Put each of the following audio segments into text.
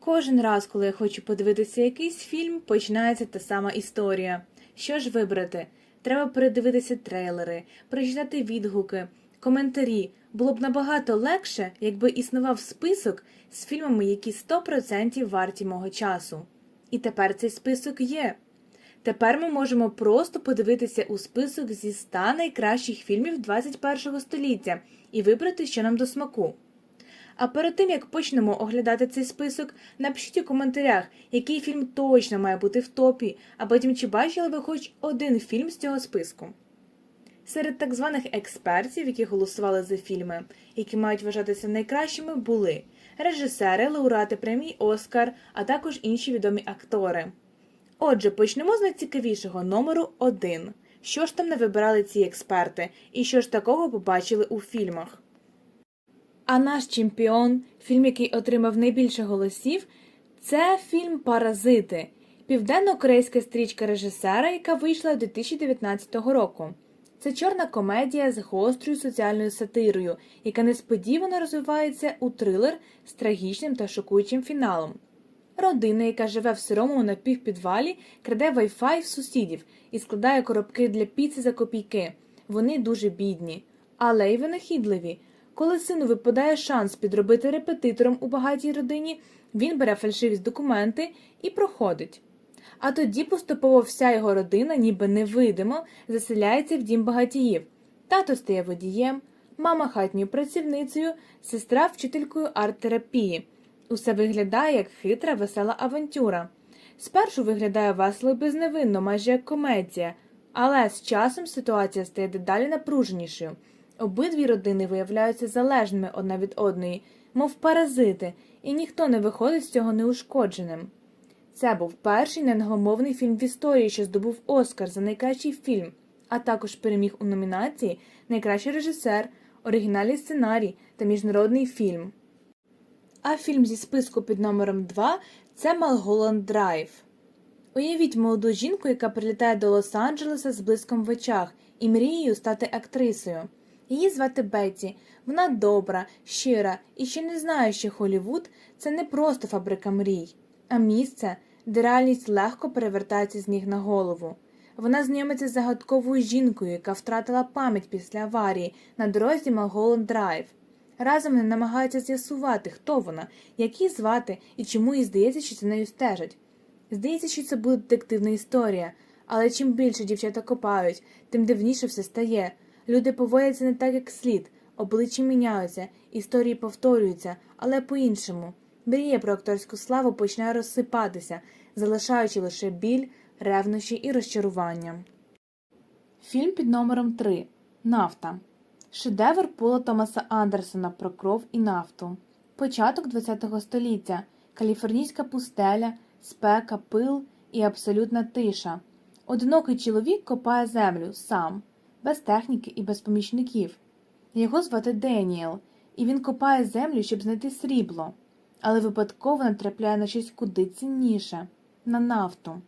Кожен раз, коли я хочу подивитися якийсь фільм, починається та сама історія. Що ж вибрати? Треба передивитися трейлери, прочитати відгуки, коментарі. Було б набагато легше, якби існував список з фільмами, які 100% варті мого часу. І тепер цей список є. Тепер ми можемо просто подивитися у список зі 100 найкращих фільмів 21 століття і вибрати, що нам до смаку. А перед тим як почнемо оглядати цей список, напишіть у коментарях, який фільм точно має бути в топі, а потім чи бачили ви хоч один фільм з цього списку. Серед так званих експертів, які голосували за фільми, які мають вважатися найкращими, були режисери, лауреати премій Оскар, а також інші відомі актори. Отже, почнемо з найцікавішого номеру 1. Що ж там не вибирали ці експерти, і що ж такого побачили у фільмах? А наш чемпіон, фільм, який отримав найбільше голосів, це фільм Паразити, південно-корейська стрічка режисера, яка вийшла 2019 року. Це чорна комедія з гострою соціальною сатирою, яка несподівано розвивається у трилер з трагічним та шокуючим фіналом. Родина, яка живе в сирому напівпідвалі, краде Wi-Fi в сусідів і складає коробки для піци за копійки. Вони дуже бідні, але й винахідливі. Коли сину випадає шанс підробити репетитором у багатій родині, він бере фальшиві документи і проходить. А тоді поступово вся його родина, ніби невидимо, заселяється в дім багатіїв. Тато стає водієм, мама хатньою працівницею, сестра вчителькою арт-терапії. Усе виглядає як хитра, весела авантюра. Спершу виглядає весело і безневинно, майже як комедія, але з часом ситуація стає дедалі напруженішою. Обидві родини виявляються залежними одна від одної, мов паразити, і ніхто не виходить з цього неушкодженим. Це був перший неангломовний фільм в історії, що здобув Оскар за найкращий фільм, а також переміг у номінації Найкращий режисер, оригінальний сценарій та міжнародний фільм. А фільм зі списку під номером 2 це Малголанд Драйв. Уявіть молоду жінку, яка прилітає до Лос-Анджелеса з блиском в очах і мрією стати актрисою. Її звати Бетті. Вона добра, щира і ще не знає, що Холівуд це не просто фабрика мрій, а місце, де реальність легко перевертається з ніг на голову. Вона знайомиться з загадковою жінкою, яка втратила пам'ять після аварії на дорозі Малголанд Драйв. Разом вони намагаються з'ясувати, хто вона, як її звати і чому їй здається, що за нею стежать. Здається, що це буде детективна історія, але чим більше дівчата копають, тим дивніше все стає. Люди поводяться не так, як слід, обличчя міняються, історії повторюються, але по-іншому. Мрія про акторську славу починає розсипатися, залишаючи лише біль, ревнощі і розчарування. Фільм під номером 3 Нафта. Шедевр Пола Томаса Андерсона про кров і нафту. Початок ХХ століття. Каліфорнійська пустеля, спека, пил і абсолютна тиша. Одинокий чоловік копає землю сам, без техніки і без помічників. Його звати Деніел, і він копає землю, щоб знайти срібло, але випадково натрапляє на щось куди цінніше на нафту.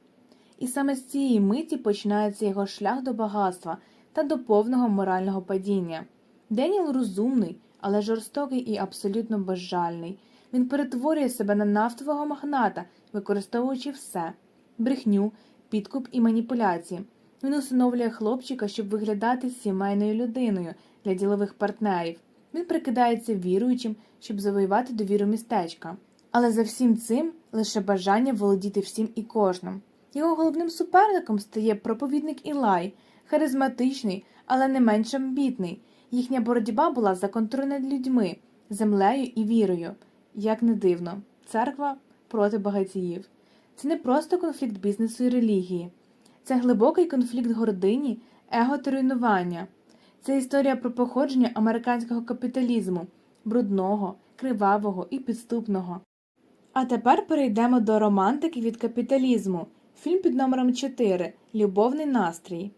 І саме з цієї миті починається його шлях до багатства та до повного морального падіння. Деніел розумний, але жорстокий і абсолютно безжальний. Він перетворює себе на нафтового магната, використовуючи все брехню, підкуп і маніпуляції. Він усиновлює хлопчика, щоб виглядати сімейною людиною для ділових партнерів. Він прикидається віруючим, щоб завоювати довіру містечка. Але за всім цим лише бажання володіти всім і кожним. Його головним суперником стає проповідник Ілай, харизматичний, але не менш амбітний. Їхня боротьба була за контроль над людьми, землею і вірою. Як не дивно, церква проти багатіїв. Це не просто конфлікт бізнесу і релігії, це глибокий конфлікт гордині, его та руйнування. Це історія про походження американського капіталізму, брудного, кривавого і підступного. А тепер перейдемо до романтики від капіталізму. Фільм під номером 4 Любовний настрій.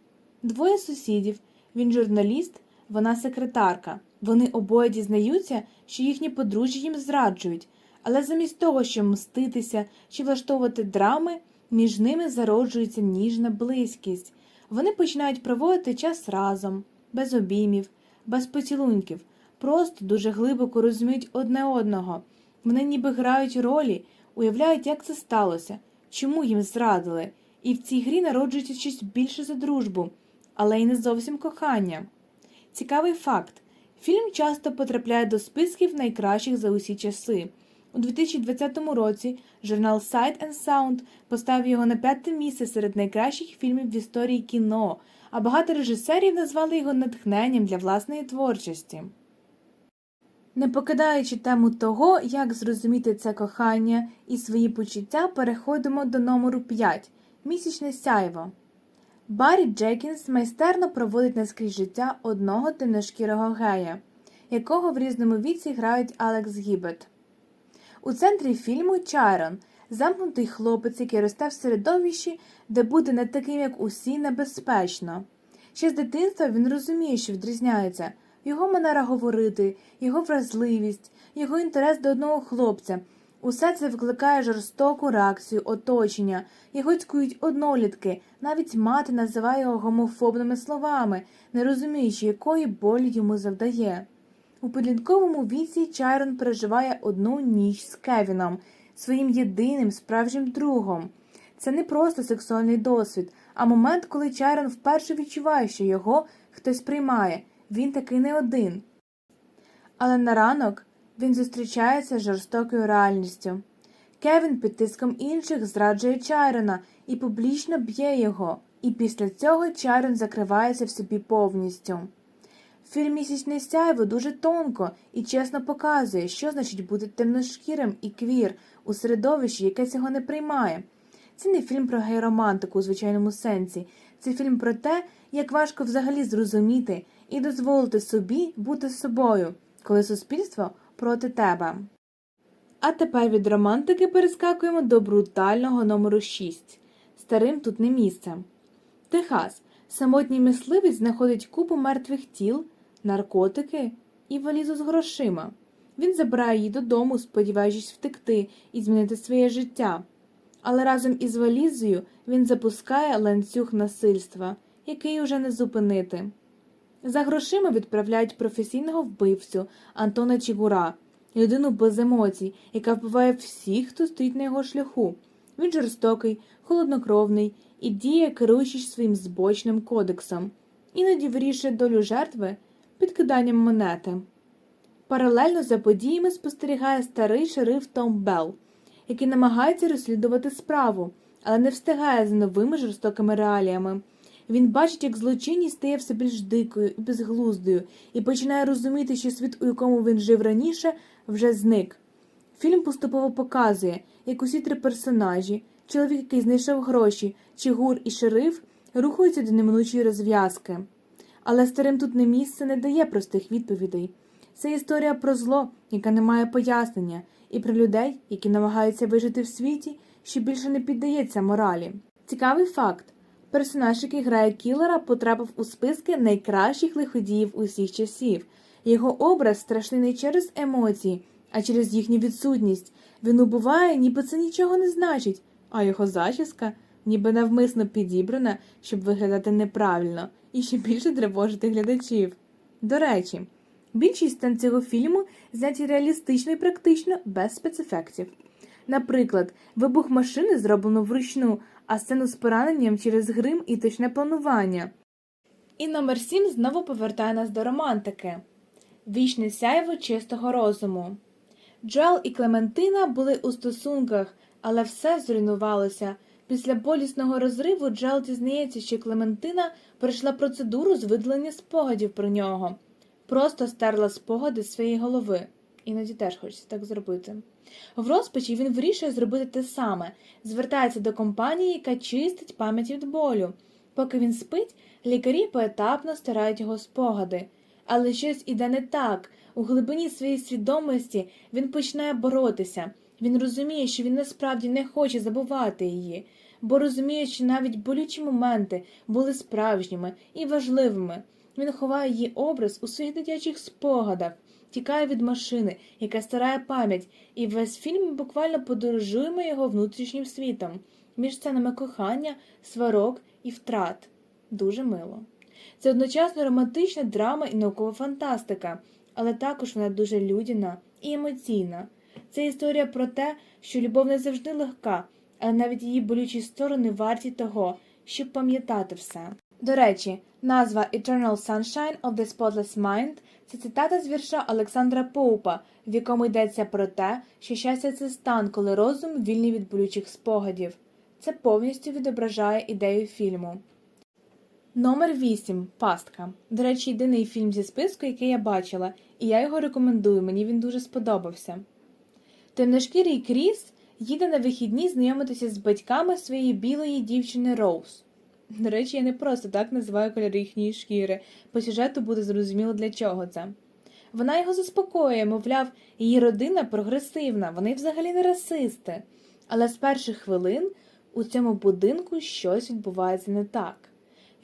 Двоє сусідів. Він журналіст, вона секретарка. Вони обоє дізнаються, що їхні подружжя їм зраджують, але замість того, щоб мститися чи влаштовувати драми, між ними зароджується ніжна близькість. Вони починають проводити час разом, без обіймів, без поцілунків, просто дуже глибоко розуміють одне одного. Вони ніби грають ролі, уявляють, як це сталося, чому їм зрадили, і в цій грі народжується щось більше за дружбу, але й не зовсім кохання. Цікавий факт: фільм часто потрапляє до списків найкращих за усі часи. У 2020 році журнал Sight and Sound поставив його на п'яте місце серед найкращих фільмів в історії кіно, а багато режисерів назвали його натхненням для власної творчості. Не покидаючи тему того, як зрозуміти це кохання і свої почуття, переходимо до номеру 5 місячне сяйво. Баррі Джекінс майстерно проводить наскрізь життя одного темношкірого гея, якого в різному віці грають Алекс Гібет. У центрі фільму Чайрон замкнутий хлопець, який росте в середовищі, де бути не таким, як усі, небезпечно. Ще з дитинства він розуміє, що відрізняється його манера говорити, його вразливість, його інтерес до одного хлопця. Усе це викликає жорстоку реакцію оточення, його цькують однолітки, навіть мати називає його гомофобними словами, не розуміючи, якої болі йому завдає. У підлітковому віці Чайрон переживає одну ніч з Кевіном, своїм єдиним справжнім другом. Це не просто сексуальний досвід, а момент, коли Чайрон вперше відчуває, що його хтось приймає, він такий не один. Але на ранок він зустрічається з жорстокою реальністю. Кевін під тиском інших зраджує Чайрона і публічно б'є його, і після цього Чайрон закривається в собі повністю. Фільм «Місячне сяйво» дуже тонко і чесно показує, що значить бути темношкірим і квір у середовищі, яке цього не приймає. Це не фільм про гей-романтику у звичайному сенсі, це фільм про те, як важко взагалі зрозуміти і дозволити собі бути собою, коли суспільство проти тебе. А тепер від романтики перескакуємо до брутального номеру 6. Старим тут не місце. Техас. Самотній мисливець знаходить купу мертвих тіл, наркотики і валізу з грошима. Він забирає її додому, сподіваючись втекти і змінити своє життя. Але разом із валізою він запускає ланцюг насильства, який уже не зупинити. За грошима відправляють професійного вбивцю Антона Чігура, людину без емоцій, яка вбиває всіх, хто стоїть на його шляху. Він жорстокий, холоднокровний і діє, керуючись своїм збочним кодексом, іноді вирішує долю жертви підкиданням монети. Паралельно за подіями спостерігає старий шериф Том Белл, який намагається розслідувати справу, але не встигає за новими жорстокими реаліями. Він бачить, як злочинність стає все більш дикою і безглуздою, і починає розуміти, що світ, у якому він жив раніше, вже зник. Фільм поступово показує, як усі три персонажі чоловік, який знайшов гроші, Чигур і шериф, рухаються до неминучої розв'язки. Але старим тут не місце не дає простих відповідей. Це історія про зло, яке не має пояснення, і про людей, які намагаються вижити в світі, що більше не піддається моралі. Цікавий факт. Персонаж, який грає кілера, потрапив у списки найкращих лиходіїв усіх часів. Його образ страшний не через емоції, а через їхню відсутність. Він убиває, ніби це нічого не значить, а його зачіска ніби навмисно підібрана, щоб виглядати неправильно і ще більше тривожити глядачів. До речі, більшість сцен цього фільму зняті реалістично і практично без спецефектів. Наприклад, вибух машини зроблено вручну, а сцену з пораненням через грим і точне планування. І номер 7 знову повертає нас до романтики. Вічне сяйво чистого розуму. Джоел і Клементина були у стосунках, але все зруйнувалося. Після болісного розриву Джоел дізнається, що Клементина пройшла процедуру з видалення спогадів про нього. Просто стерла спогади з своєї голови. Іноді теж хочеться так зробити. В розпачі він вирішує зробити те саме, звертається до компанії, яка чистить пам'ять від болю. Поки він спить, лікарі поетапно стирають його спогади. Але щось іде не так. У глибині своєї свідомості він починає боротися. Він розуміє, що він насправді не хоче забувати її, бо розуміє, що навіть болючі моменти були справжніми і важливими. Він ховає її образ у своїх дитячих спогадах, тікає від машини, яка старає пам'ять, і весь фільм буквально подорожуємо його внутрішнім світом, між сценами кохання, сварок і втрат. Дуже мило. Це одночасно романтична драма і наукова фантастика, але також вона дуже людяна і емоційна. Це історія про те, що любов не завжди легка, але навіть її болючі сторони варті того, щоб пам'ятати все. До речі, назва Eternal Sunshine of the Spotless Mind це цитата з вірша Олександра Поупа, в якому йдеться про те, що щастя це стан, коли розум вільний від болючих спогадів. Це повністю відображає ідею фільму. Номер 8. Пастка. До речі, єдиний фільм зі списку, який я бачила, і я його рекомендую, мені він дуже сподобався. Темношкірий Кріс їде на вихідні знайомитися з батьками своєї білої дівчини Роуз. До речі, я не просто так називаю кольори їхньої шкіри, по сюжету буде зрозуміло для чого це. Вона його заспокоює, мовляв, її родина прогресивна, вони взагалі не расисти. Але з перших хвилин у цьому будинку щось відбувається не так.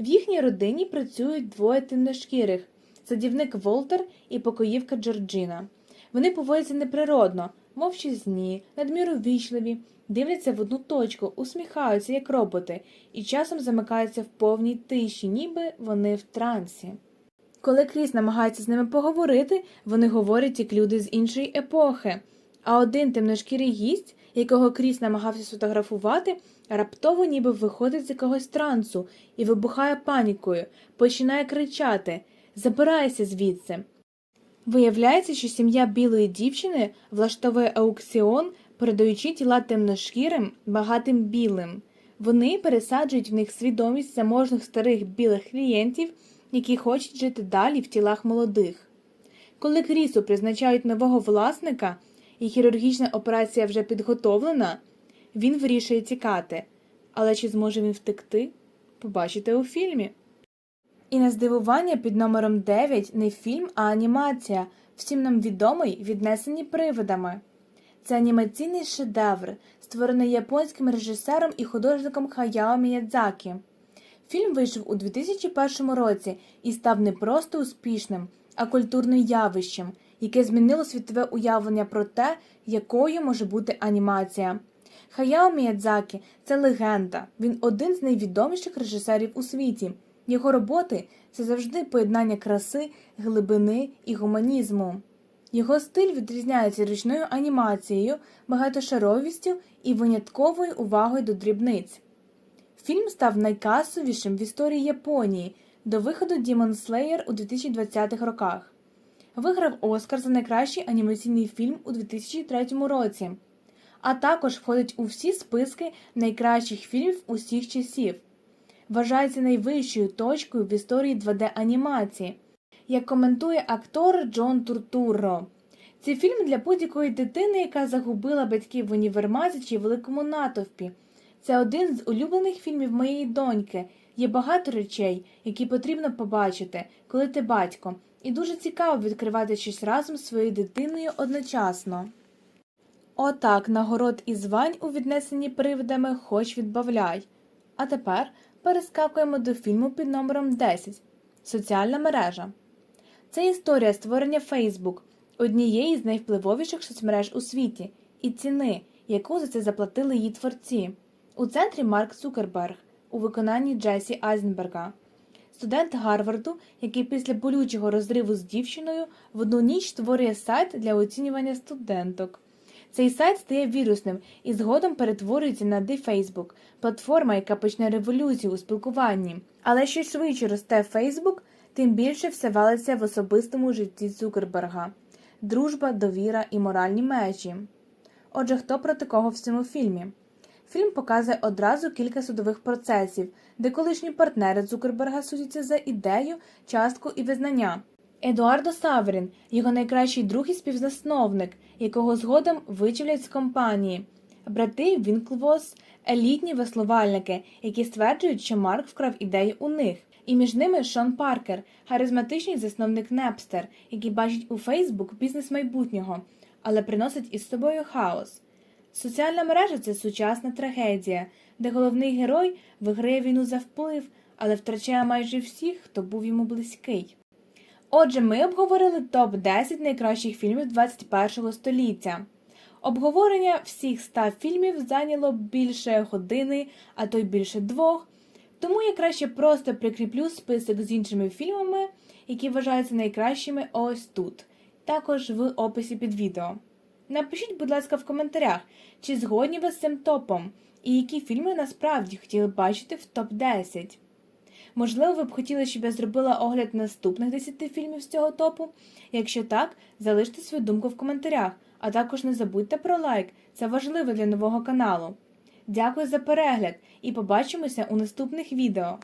В їхній родині працюють двоє темношкірих садівник Волтер і покоївка Джорджіна. Вони поводяться неприродно, мовчазні, надміру ввічливі, дивляться в одну точку, усміхаються, як роботи, і часом замикаються в повній тиші, ніби вони в трансі. Коли Кріс намагається з ними поговорити, вони говорять як люди з іншої епохи. А один темношкірий гість, якого Кріс намагався сфотографувати, раптово ніби виходить з якогось трансу і вибухає панікою, починає кричати Забирайся звідси. Виявляється, що сім'я білої дівчини влаштовує аукціон, передаючи тіла темношкірим багатим білим. Вони пересаджують в них свідомість заможних старих білих клієнтів, які хочуть жити далі в тілах молодих. Коли Крісу призначають нового власника і хірургічна операція вже підготовлена, він вирішує тікати. Але чи зможе він втекти? Побачите у фільмі. І на здивування під номером 9 не фільм, а анімація, всім нам відомий, віднесені привидами. Це анімаційний шедевр, створений японським режисером і художником Хаяо Міядзакі. Фільм вийшов у 2001 році і став не просто успішним, а культурним явищем, яке змінило світове уявлення про те, якою може бути анімація. Хаяо Міядзакі – це легенда. Він один з найвідоміших режисерів у світі. Його роботи це завжди поєднання краси, глибини і гуманізму. Його стиль відрізняється ручною анімацією, багатошаровістю і винятковою увагою до дрібниць. Фільм став найкасовішим в історії Японії до виходу Demon Slayer у 2020-х роках. Виграв Оскар за найкращий анімаційний фільм у 2003 році, а також входить у всі списки найкращих фільмів усіх часів. Вважається найвищою точкою в історії 2D-анімації, як коментує актор Джон Туртурро. Це фільм для будь-якої дитини, яка загубила батьків в універмазі чи великому натовпі. Це один з улюблених фільмів моєї доньки. Є багато речей, які потрібно побачити, коли ти батько, і дуже цікаво відкривати щось разом з своєю дитиною одночасно. Отак нагород і звань у віднесенні привидами хоч відбавляй. А тепер перескакуємо до фільму під номером 10 Соціальна мережа. Це історія створення Facebook, однієї з найвпливовіших соцмереж у світі, і ціни, яку за це заплатили її творці. У центрі Марк Цукерберг у виконанні Джесі Айзенберга, студент Гарварду, який після болючого розриву з дівчиною в одну ніч створює сайт для оцінювання студенток. Цей сайт стає вірусним і згодом перетворюється на DeFacebook, платформа, яка почне революцію у спілкуванні. Але що швидше росте Facebook, тим більше все валиться в особистому житті Цукерберга дружба, довіра і моральні межі. Отже, хто проти кого в цьому фільмі? Фільм показує одразу кілька судових процесів, де колишні партнери Цукерберга судяться за ідею, частку і визнання. Едуардо Саверін, його найкращий друг і співзасновник, якого згодом вичавлять з компанії, брати Вінклвос, елітні веслувальники, які стверджують, що Марк вкрав ідеї у них. І між ними Шон Паркер, харизматичний засновник Непстер, який бачить у Фейсбук бізнес майбутнього, але приносить із собою хаос. Соціальна мережа це сучасна трагедія, де головний герой виграє війну за вплив, але втрачає майже всіх, хто був йому близький. Отже, ми обговорили топ 10 найкращих фільмів 21 століття. Обговорення всіх 100 фільмів зайняло більше години, а то й більше двох. Тому я краще просто прикріплю список з іншими фільмами, які вважаються найкращими ось тут, також в описі під відео. Напишіть, будь ласка, в коментарях, чи згодні ви з цим топом, і які фільми насправді хотіли бачити в топ-10. Можливо, ви б хотіли, щоб я зробила огляд наступних 10 фільмів з цього топу? Якщо так, залиште свою думку в коментарях, а також не забудьте про лайк, це важливо для нового каналу. Дякую за перегляд і побачимося у наступних відео.